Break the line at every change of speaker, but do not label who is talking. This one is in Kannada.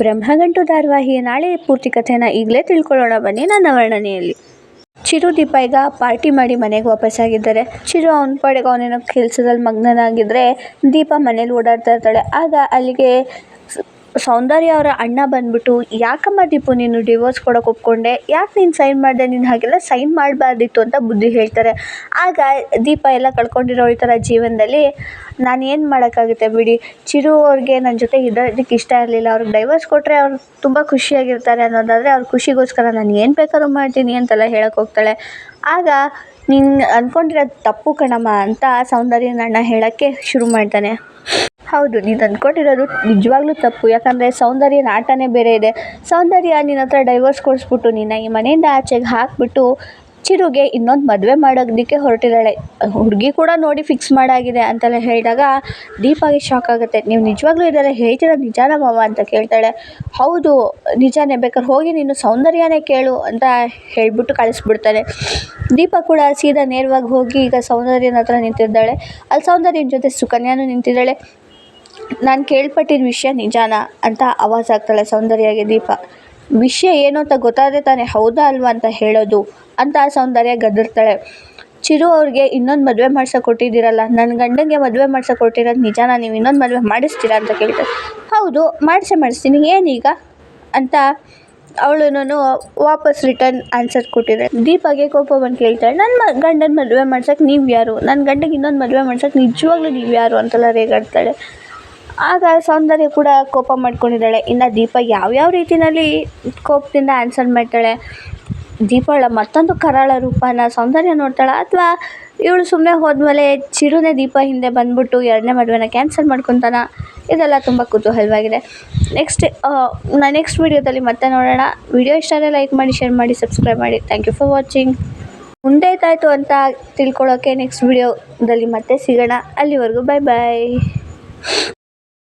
ಬ್ರಹ್ಮಗಂಟು ಧಾರಾವಾಹಿಯ ನಾಳೆ ಪೂರ್ತಿ ಕಥೆನ ಈಗಲೇ ತಿಳ್ಕೊಳ್ಳೋಣ. ಬನ್ನಿ ನನ್ನ ವರ್ಣನೆಯಲ್ಲಿ. ಚಿರು ದೀಪ ಈಗ ಪಾರ್ಟಿ ಮಾಡಿ ಮನೆಗೆ ವಾಪಸ್ಸಾಗಿದ್ದಾರೆ ಚಿರು ಅವನ ಪಾಡಿಗೆ ಅವನೇನೋ ಕೆಲಸದಲ್ಲಿ ಮಗ್ನನಾಗಿದ್ದರೆ ದೀಪ ಮನೇಲಿ ಓಡಾಡ್ತಾ ಇರ್ತಾಳೆ. ಆಗ ಅಲ್ಲಿಗೆ ಸೌಂದರ್ಯ ಅವರ ಅಣ್ಣ ಬಂದ್ಬಿಟ್ಟು, ಯಾಕಮ್ಮ ದೀಪು, ನೀನು ಡಿವೋರ್ಸ್ ಕೊಡೋಕೆ ಒಪ್ಕೊಂಡೆ? ಯಾಕೆ ನೀನು ಸೈನ್ ಮಾಡಿದೆ? ನೀನು ಹಾಗೆಲ್ಲ ಸೈನ್ ಮಾಡಬಾರ್ದಿತ್ತು ಅಂತ ಬುದ್ಧಿ ಹೇಳ್ತಾರೆ. ಆಗ ದೀಪ ಎಲ್ಲ ಕಳ್ಕೊಂಡಿರೋ ಈ ಥರ ಜೀವನದಲ್ಲಿ ನಾನು ಏನು ಮಾಡೋಕ್ಕಾಗುತ್ತೆ ಬಿಡಿ? ಚಿರು ಅವ್ರಿಗೆ ನನ್ನ ಜೊತೆ ಇದಕ್ಕೆ ಇಷ್ಟ ಇರಲಿಲ್ಲ. ಅವ್ರಿಗೆ ಡೈವರ್ಸ್ ಕೊಟ್ಟರೆ ಅವ್ರು ತುಂಬ ಖುಷಿಯಾಗಿರ್ತಾರೆ ಅನ್ನೋದಾದರೆ ಅವ್ರ ಖುಷಿಗೋಸ್ಕರ ನಾನು ಏನು ಬೇಕಾದ್ರೂ ಮಾಡ್ತೀನಿ ಅಂತೆಲ್ಲ ಹೇಳಕ್ಕೆ ಹೋಗ್ತಾಳೆ. ಆಗ ನೀನು ಅಂದ್ಕೊಂಡಿರೋದು ತಪ್ಪು ಕಣಮ್ಮ ಅಂತ ಸೌಂದರ್ಯನ ಅಣ್ಣ ಹೇಳೋಕ್ಕೆ ಶುರು ಮಾಡ್ತಾನೆ. ಹೌದು, ನೀನು ಅಂದ್ಕೊಂಡಿರೋದು ನಿಜವಾಗ್ಲೂ ತಪ್ಪು. ಯಾಕಂದರೆ ಸೌಂದರ್ಯನ ನಾಟನೇ ಬೇರೆ ಇದೆ. ಸೌಂದರ್ಯ ನಿನ್ನ ಹತ್ರ ಡೈವರ್ಸ್ ಕೊಡಿಸ್ಬಿಟ್ಟು ನಿನ್ನ ಈ ಮನೆಯಿಂದ ಆಚೆಗೆ ಹಾಕ್ಬಿಟ್ಟು ಚಿರುಗೆ ಇನ್ನೊಂದು ಮದುವೆ ಮಾಡೋದಕ್ಕೆ ಹೊರಟಿದ್ದಾಳೆ. ಹುಡುಗಿ ಕೂಡ ನೋಡಿ ಫಿಕ್ಸ್ ಮಾಡಾಗಿದೆ ಅಂತೆಲ್ಲ ಹೇಳಿದಾಗ ದೀಪಾಗೆ ಶಾಕ್ ಆಗುತ್ತೆ. ನೀವು ನಿಜವಾಗ್ಲೂ ಇದೆಲ್ಲ ಹೇಳ್ತಿರೋದು ನಿಜಾನ ಮಾವ ಅಂತ ಕೇಳ್ತಾಳೆ. ಹೌದು, ನಿಜಾನೇ ಬೇಕಾದ್ರೆ ಹೋಗಿ ನೀನು ಸೌಂದರ್ಯನೇ ಕೇಳು ಅಂತ ಹೇಳಿಬಿಟ್ಟು ಕಳಿಸ್ಬಿಡ್ತಾನೆ ದೀಪ ಕೂಡ ಸೀದಾ ನೇರವಾಗಿ ಹೋಗಿ ಈಗ ಸೌಂದರ್ಯನ ಹತ್ರ ನಿಂತಿದ್ದಾಳೆ. ಅಲ್ಲಿ ಸೌಂದರ್ಯನ ಜೊತೆ ಸುಕನ್ಯಾನು ನಿಂತಿದ್ದಾಳೆ. ನಾನು ಕೇಳ್ಪಟ್ಟಿದ್ದ ವಿಷಯ ನಿಜಾನಾ ಅಂತ ಆವಾಜ್ ಆಗ್ತಾಳೆ ಸೌಂದರ್ಯಗೆ ದೀಪ. ವಿಷಯ ಏನು ಅಂತ ಗೊತ್ತಾದರೆ ತಾನೇ ಹೌದಾ ಅಲ್ವಾ ಅಂತ ಹೇಳೋದು ಅಂತ ಸೌಂದರ್ಯ ಗದರ್ತಾಳೆ. ಚಿರು ಅವ್ರಿಗೆ ಇನ್ನೊಂದು ಮದುವೆ ಮಾಡ್ಸೋಕೆ ಕೊಟ್ಟಿದ್ದೀರಲ್ಲ ನನ್ನ ಗಂಡನಿಗೆ ಮದುವೆ ಮಾಡ್ಸೋಕೆ ಕೊಟ್ಟಿರೋದು ನಿಜಾನ ನೀವು ಇನ್ನೊಂದು ಮದುವೆ ಮಾಡಿಸ್ತೀರಾ ಅಂತ ಕೇಳ್ತಾರೆ ಹೌದು ಮಾಡಿಸೇ ಮಾಡಿಸ್ತೀನಿ, ಏನೀಗ? ಅಂತ ಅವಳು ವಾಪಸ್ ರಿಟರ್ನ್ ಆನ್ಸರ್ ಕೊಟ್ಟಿದ್ದಾರೆ ದೀಪಾಗೆ ಕೋಪ ಬಂದು ಕೇಳ್ತಾಳೆ ನನ್ನ ಮ, ಗಂಡನ ಮದುವೆ ಮಾಡ್ಸೋಕೆ ನೀವು ಯಾರು? ನನ್ನ ಗಂಡಗೆ ಇನ್ನೊಂದು ಮದುವೆ ಮಾಡ್ಸೋಕೆ ನಿಜವಾಗ್ಲೂ ನೀವು ಯಾರು ಅಂತೆಲ್ಲ ರೇಗಾಡ್ತಾಳೆ. ಆಗ ಸೌಂದರ್ಯ ಕೂಡ ಕೋಪ ಮಾಡ್ಕೊಂಡಿದ್ದಾಳೆ. ಇನ್ನು ದೀಪ ಯಾವ್ಯಾವ ರೀತಿಯಲ್ಲಿ ಕೋಪದಿಂದ ಆನ್ಸರ್ ಮಾಡ್ತಾಳೆ, ದೀಪಳ ಮತ್ತೊಂದು ಕರಾಳ ರೂಪನ ಸೌಂದರ್ಯ ನೋಡ್ತಾಳೆ, ಅಥವಾ ಇವಳು ಸುಮ್ಮನೆ ಹೋದ್ಮೇಲೆ ಚಿರುನೆ ದೀಪ ಹಿಂದೆ ಬಂದ್ಬಿಟ್ಟು ಎರಡನೇ ಮದುವೆನ ಕ್ಯಾನ್ಸಲ್ ಮಾಡ್ಕೊತಾನ, ಇದೆಲ್ಲ ತುಂಬ ಕುತೂಹಲವಾಗಿದೆ. ನೆಕ್ಸ್ಟ್ ನಾನು ನೆಕ್ಸ್ಟ್ ವೀಡಿಯೋದಲ್ಲಿ ಮತ್ತೆ ನೋಡೋಣ. ವಿಡಿಯೋ ಇಷ್ಟ ಆದರೆ ಲೈಕ್ ಮಾಡಿ ಶೇರ್ ಮಾಡಿ ಸಬ್ಸ್ಕ್ರೈಬ್ ಮಾಡಿ. ಥ್ಯಾಂಕ್ ಯು ಫಾರ್ ವಾಚಿಂಗ್ ಮುಂದೆ ಏತಾಯಿತು ಅಂತ ತಿಳ್ಕೊಳ್ಳೋಕ್ಕೆ ನೆಕ್ಸ್ಟ್ ವೀಡಿಯೋದಲ್ಲಿ ಮತ್ತೆ ಸಿಗೋಣ. ಅಲ್ಲಿವರೆಗೂ ಬಾಯ್ ಬಾಯ್